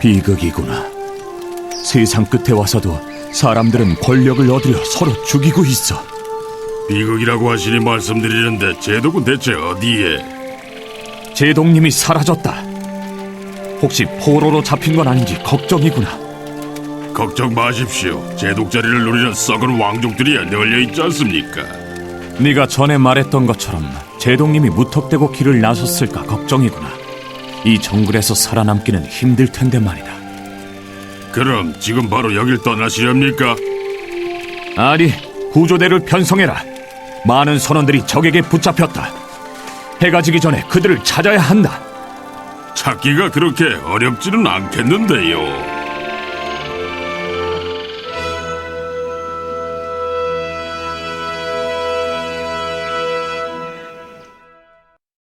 비극이구나. 세상 끝에 와서도 사람들은 권력을 얻으려 서로 죽이고 있어. 비극이라고 하시니 말씀드리는데 제독은 대체 어디에? 제독님이 사라졌다. 혹시 포로로 잡힌 건 아닌지 걱정이구나. 걱정 마십시오. 제독 자리를 누리는 썩은 왕족들이 널려 있지 않습니까? 네가 전에 말했던 것처럼 제동님이 무턱대고 길을 나섰을까 걱정이구나. 이 정글에서 살아남기는 힘들 텐데 말이다. 그럼 지금 바로 여길 떠나시렵니까? 아니, 구조대를 편성해라. 많은 선원들이 적에게 붙잡혔다. 해가 지기 전에 그들을 찾아야 한다. 찾기가 그렇게 어렵지는 않겠는데요.